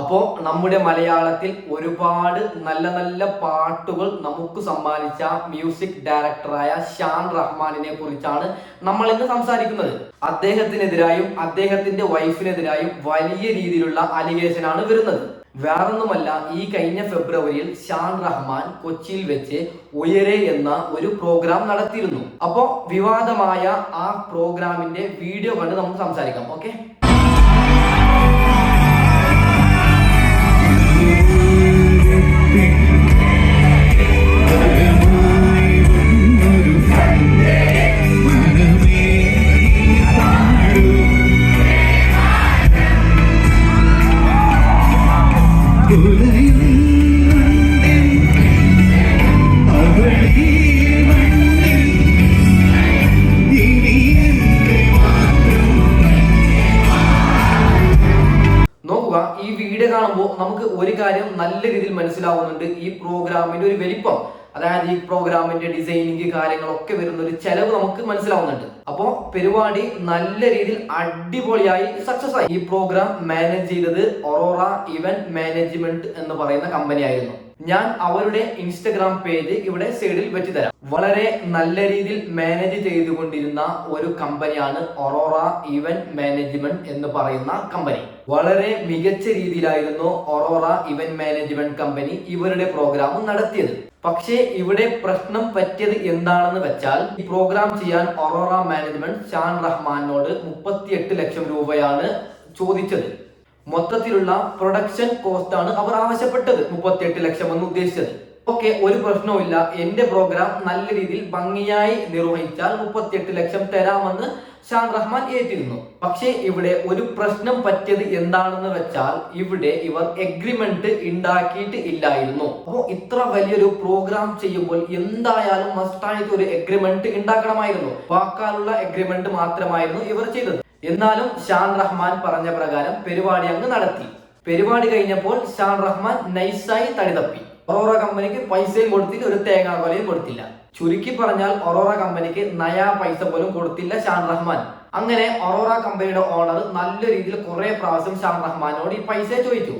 അപ്പോ നമ്മുടെ മലയാളത്തിൽ ഒരുപാട് നല്ല നല്ല പാട്ടുകൾ നമുക്ക് സമ്മാനിച്ച മ്യൂസിക് ഡയറക്ടറായ ഷാൻ റഹ്മാനിനെ കുറിച്ചാണ് നമ്മൾ ഇന്ന് സംസാരിക്കുന്നത്. അദ്ദേഹത്തിനെതിരായും അദ്ദേഹത്തിന്റെ വൈഫിനെതിരായും വലിയ രീതിയിലുള്ള അലിഗേഷനാണ് വരുന്നത്. വേറൊന്നുമല്ല ഈ കഴിഞ്ഞ ഫെബ്രുവരിയിൽ ഷാൻ റഹ്മാൻ കൊച്ചിയിൽ വെച്ച് ഉയരെ എന്ന ഒരു പ്രോഗ്രാം നടത്തിയിരുന്നു. അപ്പോ വിവാദമായ ആ പ്രോഗ്രാമിന്റെ വീഡിയോ കണ്ട് നമുക്ക് സംസാരിക്കാം ഓക്കെ കാണുമ്പോൾ നമുക്ക് ഒരു കാര്യം നല്ല രീതിയിൽ മനസ്സിലാവുന്നുണ്ട് ഈ പ്രോഗ്രാമിന്റെ ഒരു വലിപ്പം. അതായത് ഈ പ്രോഗ്രാമിന്റെ ഡിസൈനിങ് കാര്യങ്ങളൊക്കെ വരുന്ന ഒരു ചെലവ് നമുക്ക് മനസ്സിലാവുന്നുണ്ട്. അപ്പോ പരിപാടി നല്ല രീതിയിൽ അടിപൊളിയായി സക്സസ് ആയി. ഈ പ്രോഗ്രാം മാനേജ് ചെയ്തത് ഒറോറ ഇവന്റ് മാനേജ്മെന്റ് എന്ന് പറയുന്ന കമ്പനി ആയിരുന്നു. ഞാൻ അവരുടെ ഇൻസ്റ്റഗ്രാം പേജ് ഇവിടെ സൈഡിൽ വെച്ച് തരാം. വളരെ നല്ല രീതിയിൽ മാനേജ് ചെയ്തുകൊണ്ടിരുന്ന ഒരു കമ്പനിയാണ് ഒറോറ ഇവന്റ് മാനേജ്മെന്റ് എന്ന് പറയുന്ന കമ്പനി. വളരെ മികച്ച രീതിയിലായിരുന്നു ഒറോറ ഇവന്റ് മാനേജ്മെന്റ് കമ്പനി ഇവരുടെ പ്രോഗ്രാം നടത്തിയത്. പക്ഷേ ഇവിടെ പ്രശ്നം പറ്റിയത് എന്താണെന്ന് വെച്ചാൽ ഈ പ്രോഗ്രാം ചെയ്യാൻ ഒറോറ മാനേജ്മെന്റ് ഷാൻ റഹ്മാനോട് മുപ്പത്തിയെട്ട് ലക്ഷം രൂപയാണ് ചോദിച്ചത്. മൊത്തത്തിലുള്ള പ്രൊഡക്ഷൻ കോസ്റ്റ് ആണ് അവർ ആവശ്യപ്പെട്ടത്. മുപ്പത്തിയെട്ട് ലക്ഷം എന്ന് ഉദ്ദേശിച്ചത്. ഓക്കെ ഒരു പ്രശ്നവുമില്ല. എന്റെ പ്രോഗ്രാം നല്ല രീതിയിൽ ഭംഗിയായി നിർവഹിച്ചാൽ മുപ്പത്തിയെട്ട് ലക്ഷം തരാമെന്ന് ഷാൻ റഹ്മാൻ ഏറ്റിരുന്നു. പക്ഷേ ഇവിടെ ഒരു പ്രശ്നം പറ്റിയത് എന്താണെന്ന് വെച്ചാൽ ഇവിടെ ഇവർ എഗ്രിമെന്റ് ഉണ്ടാക്കിയിട്ട് ഇല്ലായിരുന്നു. അപ്പോൾ ഇത്ര വലിയൊരു പ്രോഗ്രാം ചെയ്യുമ്പോൾ എന്തായാലും മസ്റ്റായിട്ട് ഒരു എഗ്രിമെന്റ് ഉണ്ടാക്കണമായിരുന്നു. വാക്കാലുള്ള എഗ്രിമെന്റ് മാത്രമായിരുന്നു ഇവർ ചെയ്തത്. എന്നാലും ഷാൻ റഹ്മാൻ പറഞ്ഞ പ്രകാരം പരിപാടി അങ്ങ് നടത്തി. പരിപാടി കഴിഞ്ഞപ്പോൾ ഷാൻ റഹ്മാൻ നൈസായി തടി തപ്പി. ഒറോറ കമ്പനിക്ക് പൈസയും കൊടുത്തില്ല ഒരു തേങ്ങാ കൊലയും കൊടുത്തില്ല. ചുരുക്കി പറഞ്ഞാൽ ഒറോറ കമ്പനിക്ക് നയാ പൈസ പോലും കൊടുത്തില്ല ഷാൻ റഹ്മാൻ. അങ്ങനെ ഒറോറ കമ്പനിയുടെ ഓണർ നല്ല രീതിയിൽ കുറെ പ്രാവശ്യം ഷാൻ റഹ്മാനോട് ഈ പൈസ ചോദിച്ചു.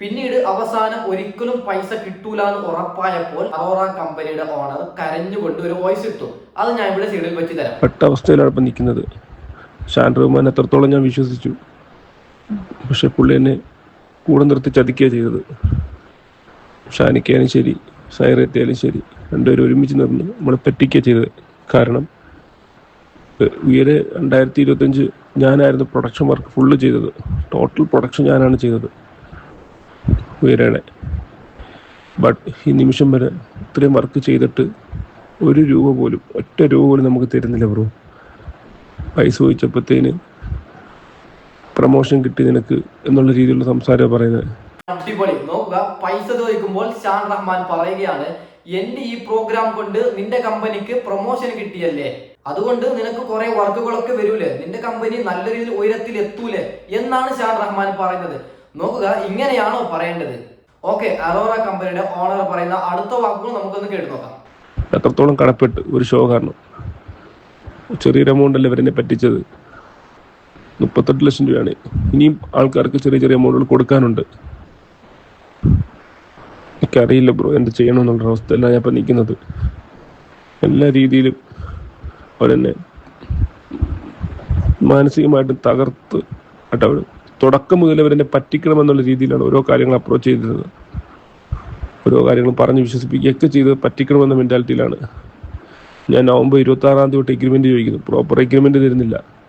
പിന്നീട് അവസാനം ഒരിക്കലും പൈസ കിട്ടൂല എന്ന് ഉറപ്പായപ്പോൾ അറോറ കമ്പനിയുടെ ഓണർ കരഞ്ഞുകൊണ്ട് ഒരു വോയിസ് ഇട്ടു. അത് ഞാൻ ഇവിടെ സീഡിൽ വെച്ച് തരാം. നിൽക്കുന്നത്. ഷാൻ എത്രത്തോളം ഞാൻ വിശ്വസിച്ചു. പക്ഷെ പുള്ളി എന്നെ കൂടെ നിർത്തി ചതിക്കുകയാണ് ചെയ്തത്. ഷാനിക്കായാലും ശരി സൈറെത്തിയാലും ശരി രണ്ടുപേരും ഒരുമിച്ച് നിന്ന് നമ്മളെ പറ്റിക്കുക ചെയ്തത്. കാരണം ഉയരെ രണ്ടായിരത്തി ഇരുപത്തഞ്ച് ഞാനായിരുന്നു പ്രൊഡക്ഷൻ വർക്ക് ഫുള്ള് ചെയ്തത്. ടോട്ടൽ പ്രൊഡക്ഷൻ ഞാനാണ് ചെയ്തത്. ഉയരയുടെ ബട്ട് ഈ നിമിഷം വരെ ഇത്രയും വർക്ക് ചെയ്തിട്ട് ഒരു രൂപ പോലും ഒറ്റ രൂപ പോലും നമുക്ക് തരുന്നില്ല ബ്രോ. പൈസ ചോദിച്ചപ്പോഴത്തേന് പ്രമോഷൻ കിട്ടി നിനക്ക് എന്നുള്ള രീതിയിലുള്ള സംസാരമാണ് പറയുന്നത്. അടിപൊളി. നോക്കുക. പൈസ ചോദിക്കുമ്പോൾ ഷാൻ റഹ്മാൻ പറയുകയാണ് എന്റെ ഈ പ്രോഗ്രാം കൊണ്ട് നിന്റെ കമ്പനിക്ക് പ്രൊമോഷൻ കിട്ടിയല്ലേ? അതുകൊണ്ട് നിനക്ക് കുറെ വർക്കുകളൊക്കെ വരൂലേ? നിന്റെ കമ്പനി നല്ല രീതിയിൽ ഉയരത്തിൽ എത്തൂലേ എന്നാണ് ഷാൻ റഹ്മാൻ പറയുന്നത്. നോക്കുക. ഇങ്ങനെയാണോ പറയേണ്ടത്? ഓക്കെ. അറോറ കമ്പനിയുടെ ഓണർ പറയുന്ന അടുത്ത വാക്കുകൾ നമുക്കൊന്ന് കേട്ടു നോക്കാം. എത്രത്തോളം കടപ്പെട്ട് ഒരു ഷോ കാരണം. ചെറിയൊരു എമൗണ്ട് അല്ലേ ഇവരെന്നെ പറ്റിച്ചത്? മുപ്പത്തെട്ട് ലക്ഷം രൂപയാണ്. ഇനിയും ആൾക്കാർക്ക് ചെറിയ ചെറിയ എമൗണ്ടുകൾ കൊടുക്കാനുണ്ട്. എനിക്കറിയില്ല ബ്രോ എന്ത് ചെയ്യണമെന്നുള്ള അവസ്ഥയിലാണ് ഞാൻ ഇപ്പം നിൽക്കുന്നത്. എല്ലാ രീതിയിലും അവരെന്നെ മാനസികമായിട്ട് തകർത്ത് ആയിട്ട് അവർ തുടക്കം മുതൽ അവരെന്നെ പറ്റിക്കണമെന്നുള്ള രീതിയിലാണ് ഓരോ കാര്യങ്ങൾ അപ്രോച്ച് ചെയ്തിരുന്നത്. ഓരോ കാര്യങ്ങളും പറഞ്ഞ് വിശ്വസിപ്പിക്കുകയൊക്കെ ചെയ്ത് പറ്റിക്കണമെന്ന മെന്റാലിറ്റിയിലാണ് ഞാൻ നവംബർ ഇരുപത്തി ആറാം തീയതി തൊട്ട് എഗ്രിമെന്റ് ചോദിക്കുന്നു. പ്രോപ്പർ എഗ്രിമെന്റ് തരുന്നില്ല.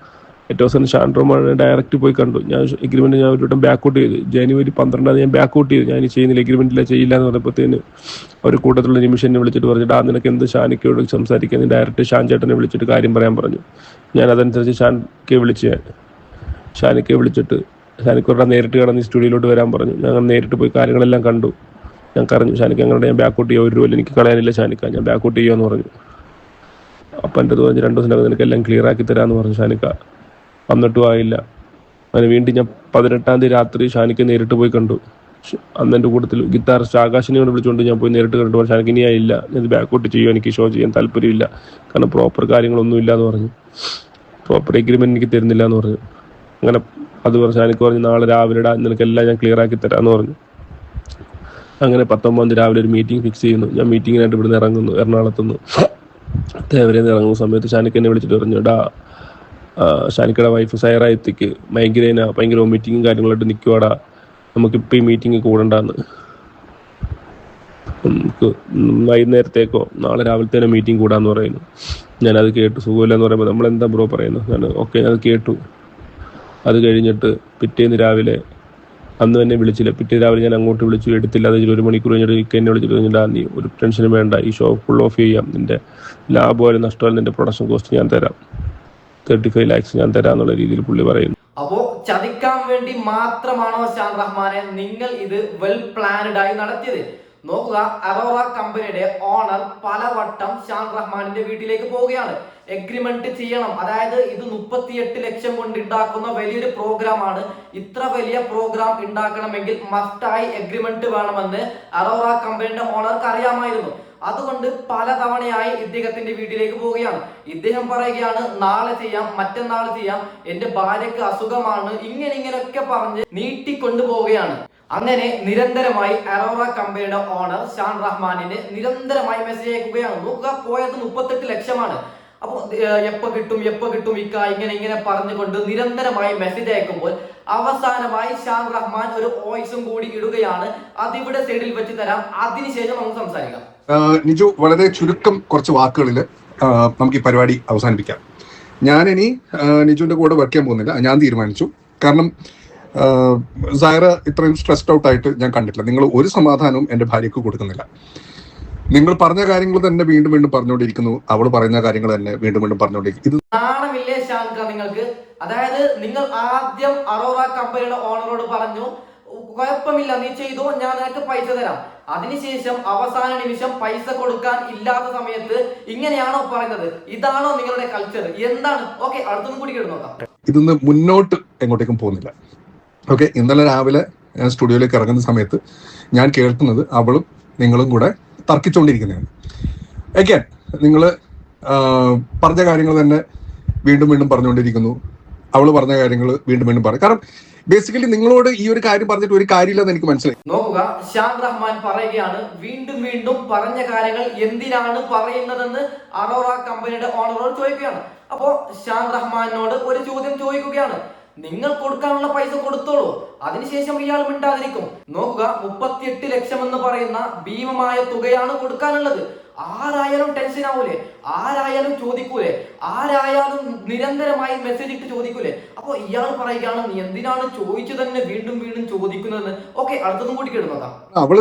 ഏറ്റവും അവസാനം ഷാൻഡ്രോമാണ് ഡയറക്റ്റ് പോയി കണ്ടു. ഞാൻ എഗ്രിമെന്റ് ഞാൻ ഒരു വട്ടം ബാക്കൗട്ട് ചെയ്തു. ജനുവരി പന്ത്രണ്ടാം ഞാൻ ബാക്കൗട്ട് ചെയ്തു. ഞാൻ ചെയ്യുന്നില്ല എഗ്രിമെന്റില്ല ചെയ്യില്ല എന്ന് പറഞ്ഞപ്പോഴത്തേന് ഒരു കൂട്ടത്തിലുള്ള നിമിഷം വിളിച്ചിട്ട് പറഞ്ഞിട്ട് ആ നിനക്ക് എന്ത് ഷാനിക്കയോട് സംസാരിക്കാൻ? ഡയറക്റ്റ് ഷാൻ ചേട്ടനെ വിളിച്ചിട്ട് കാര്യം പറയാൻ പറഞ്ഞു. ഞാൻ അതനുസരിച്ച് ഷാൻകെ വിളിച്ച് ഞാൻ. ഷാനിക്കെ വിളിച്ചിട്ട് ഷാനിക്കോടെ നേരിട്ട് കടന്ന് സ്റ്റുഡിയോയിലോട്ട് വരാൻ പറഞ്ഞു. ഞങ്ങൾ നേരിട്ട് പോയി കാര്യങ്ങളെല്ലാം കണ്ടു. ഞാൻ കറഞ്ഞു ഷാനിക്ക ഞങ്ങളുടെ ഞാൻ ബാക്കൗട്ട് ചെയ്യാം. ഒരു രൂപ എനിക്ക് കളയാനില്ല ഷാനിക്ക. ഞാൻ ബാക്കൗട്ട് ചെയ്യാന്ന് പറഞ്ഞു. അപ്പം എന്റെ തോന്നി രണ്ട് ദിവസത്തിനകം നിനക്ക് എല്ലാം ക്ലിയർ ആക്കി തരാമെന്ന് പറഞ്ഞു ഷാനിക്ക. വന്നിട്ടും ആയില്ല. അങ്ങനെ വീണ്ടും ഞാൻ പതിനെട്ടാം തീയതി രാത്രി ഷാനിക്ക് നേരിട്ട് പോയി കണ്ടു. അന്ന് എന്റെ കൂട്ടത്തിൽ ഗിത്താറിസ്റ്റ് ആകാശിനെ കൊണ്ട് വിളിച്ചുകൊണ്ട് ഞാൻ പോയി നേരിട്ട് കണ്ടു. പറഞ്ഞു ഷാനിക്ക് ഇനി ആയില്ല ഞാൻ ബാക്കൗട്ട് ചെയ്യുമോ എനിക്ക് ഷോ ചെയ്യാൻ താല്പര്യമില്ല കാരണം പ്രോപ്പർ കാര്യങ്ങളൊന്നും ഇല്ല എന്ന് പറഞ്ഞു. പ്രോപ്പർ എഗ്രിമെന്റ് എനിക്ക് തരുന്നില്ല എന്ന് പറഞ്ഞു. അങ്ങനെ അത് പറഞ്ഞു ഷാനിക്ക് പറഞ്ഞു നാളെ രാവിലെ നിനക്ക് നിനക്കെല്ലാം ഞാൻ ക്ലിയർ ആക്കി തരാമെന്ന് പറഞ്ഞു. അങ്ങനെ പത്തൊമ്പതാം തീയതി രാവിലെ ഒരു മീറ്റിംഗ് ഫിക്സ് ചെയ്യുന്നു. ഞാൻ മീറ്റിങ്ങിനായിട്ട് ഇവിടുന്ന് ഇറങ്ങുന്നു എറണാകുളത്തുനിന്ന്. തേവരയിൽ നിന്ന് ഇറങ്ങുന്ന സമയത്ത് ഷാനിക്ക് എന്നെ വിളിച്ചിട്ട് പറഞ്ഞു ആ, ഷാനിക്കയുടെ വൈഫ് സൈറായത്തേക്ക് മൈഗ്രൈനാ ഭയങ്കര വോമിറ്റിങ്ങും കാര്യങ്ങളായിട്ട് നിൽക്കുവാടാ നമുക്കിപ്പോൾ ഈ മീറ്റിംഗ് കൂടണ്ടാന്ന്. നമുക്ക് വൈകുന്നേരത്തേക്കോ നാളെ രാവിലത്തേനോ മീറ്റിംഗ് കൂടാന്ന് പറയുന്നു. ഞാനത് കേട്ടു. സുഖമില്ലെന്ന് പറയുമ്പോൾ നമ്മൾ എന്താ ബ്രോ പറയുന്നത് ഞാൻ ഓക്കെ അത് കേട്ടു. അത് കഴിഞ്ഞിട്ട് പിറ്റേന്ന് രാവിലെ അന്ന് തന്നെ വിളിച്ചില്ല. പിറ്റേ രാവിലെ ഞാൻ അങ്ങോട്ട് വിളിച്ചു. എടുത്തില്ല. അത് ഒരു മണിക്കൂർ കഴിഞ്ഞിട്ട് എന്നെ വിളിച്ചിട്ട് കഴിഞ്ഞിട്ട് നീ ഒരു ടെൻഷനും വേണ്ട. ഈ ഷോ ഫുൾ ഓഫ് ചെയ്യാം. നിന്റെ ലാഭമായാലും നഷ്ടമായാലും നിന്റെ പ്രൊഡക്ഷൻ കോസ്റ്റ് ഞാൻ തരാം. തേർട്ടി ഫൈവ് ലാക്സ് ഞാൻ തരാം എന്നുള്ള രീതിയിൽ പുള്ളി പറയുന്നു. അപ്പോ ചതിക്കാൻ വേണ്ടി മാത്രമാണോ ഷാൻ റഹ്മാനെ നിങ്ങൾ ഇത് വെൽ പ്ലാൻഡ് ആയി നടത്തിയത്? നോക്കുക അറോറ കമ്പനിയുടെ ഓണർ പലവട്ടം ഷാൻ റഹ്മാനിന്റെ വീട്ടിലേക്ക് പോവുകയാണ്. എഗ്രിമെന്റ് ചെയ്യണം. അതായത് ഇത് മുപ്പത്തിയെട്ട് ലക്ഷം കൊണ്ട് ഉണ്ടാക്കുന്ന വലിയൊരു പ്രോഗ്രാമാണ്. ഇത്ര വലിയ പ്രോഗ്രാം ഉണ്ടാക്കണമെങ്കിൽ മസ്റ്റായി എഗ്രിമെന്റ് വേണമെന്ന് അറോറ കമ്പനിയുടെ ഓണർക്ക് അറിയാമായിരുന്നു. അതുകൊണ്ട് പലതവണയായി ഇദ്ദേഹത്തിന്റെ വീട്ടിലേക്ക് പോവുകയാണ്. ഇദ്ദേഹം പറയുകയാണ് നാളെ ചെയ്യാം മറ്റന്നാൾ ചെയ്യാം. എന്റെ ഭാര്യക്ക് അസുഖമാണ്. ഇങ്ങനെ ഇങ്ങനെയൊക്കെ പറഞ്ഞ് നീട്ടിക്കൊണ്ടു പോവുകയാണ് അങ്ങനെ നിരന്തരമായി അറോറ കമ്പനിയുടെ ഓണർ ഷാൻ റഹ്മാനിന് നിരന്തരമായി മെസ്സേജ് അയക്കുകയാണ്. നോക്കുക പോയത് മുപ്പത്തെട്ട് ലക്ഷമാണ്. അപ്പോൾ എപ്പോ കിട്ടും എപ്പോ കിട്ടും ഇക്ക ഇങ്ങനെ ഇങ്ങനെ പറഞ്ഞുകൊണ്ട് നിരന്തരമായി മെസ്സേജ് അയക്കുമ്പോൾ അവസാനമായി ഷാൻ റഹ്മാൻ ഒരു വോയിസും കൂടി ഇടുകയാണ്. അതിവിടെ സൈഡിൽ വെച്ച് തരാം. അതിനുശേഷം നമുക്ക് സംസാരിക്കാം. നിജു വളരെ ചുരുക്കം കുറച്ച് വാക്കുകളിൽ നമുക്ക് ഈ പരിപാടി അവസാനിപ്പിക്കാം. ഞാനിനി നിജുവിന്റെ കൂടെ വർക്ക് ചെയ്യാൻ പോകുന്നില്ല. ഞാൻ തീരുമാനിച്ചു. കാരണം സൈറ ഇത്രയും സ്ട്രെസ്ഡ് ഔട്ട് ആയിട്ട് ഞാൻ കണ്ടിട്ടില്ല. നിങ്ങൾ ഒരു സമാധാനവും എന്റെ ഭാര്യയ്ക്ക് കൊടുക്കുന്നില്ല. നിങ്ങൾ പറഞ്ഞ കാര്യങ്ങൾ തന്നെ വീണ്ടും വീണ്ടും പറഞ്ഞുകൊണ്ടിരിക്കുന്നു. അവൾ പറയുന്ന കാര്യങ്ങൾ തന്നെ വീണ്ടും വീണ്ടും പറഞ്ഞുകൊണ്ടിരിക്കുന്നു. ഇത് നാണമില്ലേ ഷാൻക നിങ്ങൾക്ക്? അതായത് നിങ്ങൾ ആദ്യം അറോറ കമ്പനിയുടെ ഓണറോട് പറഞ്ഞു കുഴപ്പമില്ല നീ ചെയ്തോ ഞാൻ നിനക്ക് പൈസ തരാം. അതിനുശേഷം അവസാന നിമിഷം പൈസ കൊടുക്കാൻ ഇല്ലാത്ത സമയത്ത് ഇങ്ങനെയാണോ പറയുന്നത് ഇതാണോ നിങ്ങളുടെ കൾച്ചർ എന്താണ്? ഓക്കെ അടുത്തൊന്നും കൂടി കേട്ട് നോക്കാം. ഇതൊന്ന് മുന്നോട്ട് എങ്ങോട്ടേക്കും പോകുന്നില്ല. ഓക്കെ ഇന്നലെ രാവിലെ ഞാൻ സ്റ്റുഡിയോയിലേക്ക് ഇറങ്ങുന്ന സമയത്ത് ഞാൻ കേൾക്കുന്നത് അവളും നിങ്ങളും കൂടെ തർക്കിച്ചുകൊണ്ടിരിക്കുന്നതാണ്. Again നിങ്ങൾ പറഞ്ഞ കാര്യങ്ങൾ തന്നെ വീണ്ടും വീണ്ടും പറഞ്ഞുകൊണ്ടിരിക്കുന്നു. അവൾ പറഞ്ഞ കാര്യങ്ങൾ വീണ്ടും വീണ്ടും പറയും കാരണം ബേസിക്കലി നിങ്ങളോട് ഈ ഒരു കാര്യം പറഞ്ഞിട്ട് ഒരു കാര്യമില്ലെന്ന് എനിക്ക് മനസ്സിലായി. നോക്കുക ഷാൻ റഹ്മാൻ പറയുകയാണ് വീണ്ടും വീണ്ടും പറഞ്ഞ കാര്യങ്ങൾ എന്തിനാണ് പറയുന്നതെന്ന് അറോറ കമ്പനിയുടെ ഓണറോട് ചോദിക്കുകയാണ്. അപ്പോ ഷാൻ റഹ്മാനോട് ഒരു ചോദ്യം ചോദിക്കുകയാണ്. നിങ്ങൾ കൊടുക്കാനുള്ള പൈസ കൊടുത്തോളൂ. അതിനുശേഷം ഇയാൾ മിണ്ടാതിരിക്കും. നോക്കുക മുപ്പത്തിയെട്ട് ലക്ഷം എന്ന് പറയുന്ന ഭീമമായ തുകയാണ് കൊടുക്കാനുള്ളത്. ആരായാലും ടെൻഷൻ ആവൂലേ? ആരായാലും ചോദിക്കൂലേ? ആരായാലും നിരന്തരമായി മെസ്സേജ് ഇട്ട് ചോദിക്കൂലേ? അപ്പോൾ ഇയാൾ പറയുകയാണ് നീ എന്തിനാണ് ചോദിച്ചു തന്നെ വീണ്ടും വീണ്ടും ചോദിക്കുന്നതെന്ന്? ഓക്കെ അടുത്തതും കൂടി കേടുന്നതാ അവൾ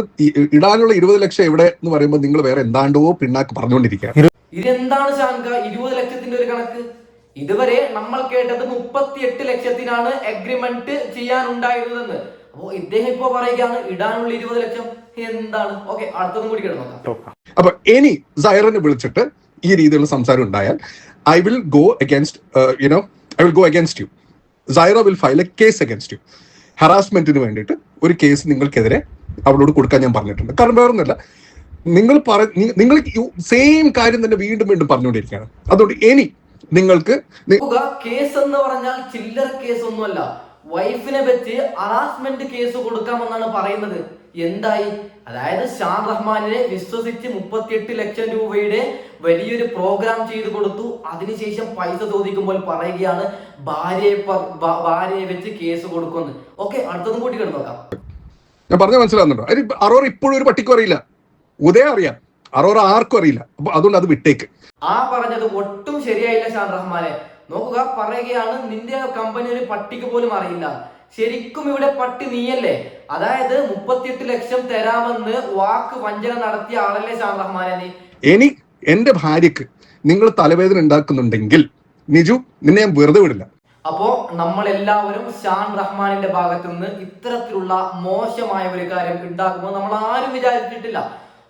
ഇടാനുള്ള ഇരുപത് ലക്ഷം എവിടെ എന്ന് പറയുമ്പോൾ നിങ്ങൾ വേറെ എന്താണ്ടോ പിണ്ണാക്ക് പറഞ്ഞുകൊണ്ടിരിക്കുക ഇതെന്താണ് ശാങ്ക? ഇരുപത് ലക്ഷത്തിന്റെ ഒരു കണക്ക്? ഇതുവരെ നമ്മൾ കേട്ടത് മുപ്പത്തിയെട്ട് ലക്ഷത്തിനാണ് അഗ്രിമെന്റ് ചെയ്യാനുണ്ടായിരുന്നതെന്ന്. അപ്പോ ഇദ്ദേഹം ഇപ്പോ പറയുകയാണ് ഇടാനുള്ള ഇരുപത് ലക്ഷം. എന്താണ്? ഓക്കെ അടുത്തതും കൂടി കേട്ടോ അപ്പൊ ഇനി സൈറനെ വിളിച്ചിട്ട് ഈ രീതിയിലുള്ള സംസാരം ഉണ്ടായാൽ I will go against you know I will go against you Saira will file a case against you ഹറാസ്മെന്റിന് വേണ്ടിയിട്ട് ഒരു കേസ് നിങ്ങൾക്കെതിരെ അവളോട് കൊടുക്കാൻ ഞാൻ പറഞ്ഞിട്ടുണ്ട്. കാരണം വേറൊന്നുമില്ല നിങ്ങൾ പറ നിങ്ങൾ സെയിം കാര്യം തന്നെ വീണ്ടും വീണ്ടും പറഞ്ഞുകൊണ്ടിരിക്കുകയാണ്. അതുകൊണ്ട് ഇനി നിങ്ങൾക്ക് കേസ് എന്ന് പറഞ്ഞാൽ ചില്ലർ കേസ് ഒന്നുമല്ല വൈഫിനെ വെച്ച് അറാസ്മെന്റ് കേസ് കൊടുക്കാമെന്നാണ് പറയുന്നത്. എന്തായി? അതായത് ഷാൻ റഹ്മാനെ വിശ്വസിച്ച് മുപ്പത്തിയെട്ട് ലക്ഷം രൂപയുടെ വലിയൊരു പ്രോഗ്രാം ചെയ്തു കൊടുത്തു. അതിനുശേഷം പൈസ ചോദിക്കുമ്പോൾ പറയുകയാണ് ഭാര്യയെ ഭാര്യയെ വെച്ച് കേസ് കൊടുക്കുമെന്ന്. ഓക്കെ അടുത്തതും കൂട്ടി കിടന്നു നോക്കാം. ഞാൻ പറഞ്ഞ മനസ്സിലാകുന്നുണ്ടോ അറിയാം ഇപ്പോഴും ഒരു പട്ടിക്കും അറിയില്ല. ഉദയം അറിയാം. അറോറ ആർക്കും അറിയില്ല. അപ്പൊ അതുകൊണ്ട് അത് വിട്ടേക്ക്. ആ പറഞ്ഞത് ഒട്ടും ശരിയായില്ല ഷാൻ റഹ്മാനെ. നോക്കുക പറയുകയാണ് നിന്റെ കമ്പനി ഒരു പട്ടിക്ക് പോലും അറിയില്ല. ശരിക്കും ഇവിടെ പട്ടി നീയല്ലേ? അതായത് മുപ്പത്തിയെട്ട് ലക്ഷം തരാമെന്ന് വാക്ക് വഞ്ചന നടത്തിയ ആളല്ലേ ഷാൻ റഹ്മാനെ നീ? ഇനി എന്റെ ഭാര്യക്ക് നിങ്ങൾ തലവേദന ഉണ്ടാക്കുന്നുണ്ടെങ്കിൽ നിജു നിന്നെ ഞാൻ വെറുതെ വിടില്ല. അപ്പോ നമ്മൾ എല്ലാവരും ഷാൻ റഹ്മാനിന്റെ ഭാഗത്തു നിന്ന് ഇത്തരത്തിലുള്ള മോശമായ ഒരു കാര്യം ഉണ്ടാക്കുമ്പോൾ നമ്മൾ ആരും വിചാരിച്ചിട്ടില്ല.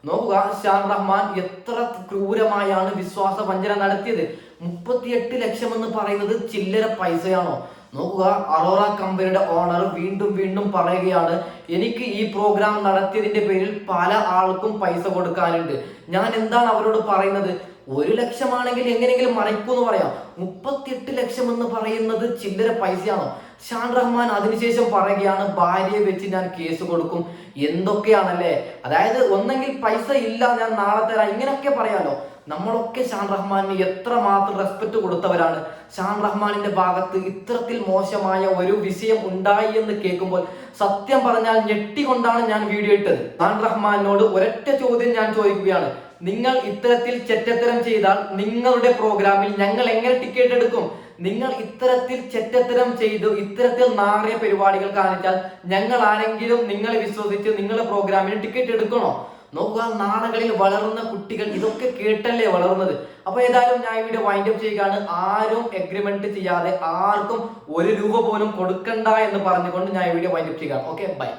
നോക്കുക ഷാൻ റഹ്മാൻ എത്ര ക്രൂരമായാണ് വിശ്വാസ വഞ്ചന നടത്തിയത്? മുപ്പത്തിയെട്ട് ലക്ഷം എന്ന് പറയുന്നത് ചില്ലര പൈസയാണോ? നോക്കുക അറോറ കമ്പനിയുടെ ഓണർ വീണ്ടും വീണ്ടും പറയുകയാണ് എനിക്ക് ഈ പ്രോഗ്രാം നടത്തിയതിന്റെ പേരിൽ പല ആൾക്കും പൈസ കൊടുക്കാനുണ്ട്. ഞാൻ എന്താണ് അവരോട് പറയുന്നത്? ഒരു ലക്ഷമാണെങ്കിൽ എങ്ങനെയെങ്കിലും മറയ്ക്കൂന്ന് പറയാം. മുപ്പത്തിയെട്ട് ലക്ഷം എന്ന് പറയുന്നത് ചില്ലര പൈസയാണോ? ഷാൻ റഹ്മാൻ അതിനുശേഷം പറയുകയാണ് ഭാര്യയെ വെച്ച് ഞാൻ കേസ് കൊടുക്കും. എന്തൊക്കെയാണല്ലേ? അതായത് ഒന്നെങ്കിൽ പൈസ ഇല്ല ഞാൻ നാളെ തരാം. ഇങ്ങനെയൊക്കെ പറയാലോ. നമ്മളൊക്കെ ഷാൻ റഹ്മാനിന് എത്ര മാത്രം റെസ്പെക്ട് കൊടുത്തവരാണ്. ഷാൻ റഹ്മാനിന്റെ ഭാഗത്ത് ഇത്തരത്തിൽ മോശമായ ഒരു വിഷയം ഉണ്ടായി എന്ന് കേൾക്കുമ്പോൾ സത്യം പറഞ്ഞാൽ ഞെട്ടിക്കൊണ്ടാണ് ഞാൻ വീഡിയോ ഇട്ടത്. ഷാൻ റഹ്മാനോട് ഒരൊറ്റ ചോദ്യം ഞാൻ ചോദിക്കുകയാണ്. നിങ്ങൾ ഇത്തരത്തിൽ ചെറ്റത്തരം ചെയ്താൽ നിങ്ങളുടെ പ്രോഗ്രാമിൽ ഞങ്ങൾ എങ്ങനെ ടിക്കറ്റ് എടുക്കും? നിങ്ങൾ ഇത്തരത്തിൽ ചെറ്റത്തരം ചെയ്തു ഇത്തരത്തിൽ നാറിയ പരിപാടികൾ കാണിച്ചാൽ ഞങ്ങൾ ആരെങ്കിലും നിങ്ങളെ വിശ്വസിച്ച് നിങ്ങളുടെ പ്രോഗ്രാമിന് ടിക്കറ്റ് എടുക്കണോ? നോക്കുക നാടുകളിൽ വളർന്ന കുട്ടികൾ ഇതൊക്കെ കേട്ടല്ലേ വളർന്നത്. അപ്പൊ ഏതായാലും ഞാൻ ഇവിടെ വൈൻഡ് അപ്പ് ചെയ്യുകയാണ്. ആരും എഗ്രിമെന്റ് ചെയ്യാതെ ആർക്കും ഒരു രൂപ പോലും കൊടുക്കണ്ട എന്ന് പറഞ്ഞുകൊണ്ട് ഞാൻ ഇവിടെ വൈൻഡ് അപ്പ് ചെയ്യുകയാണ്. Okay bye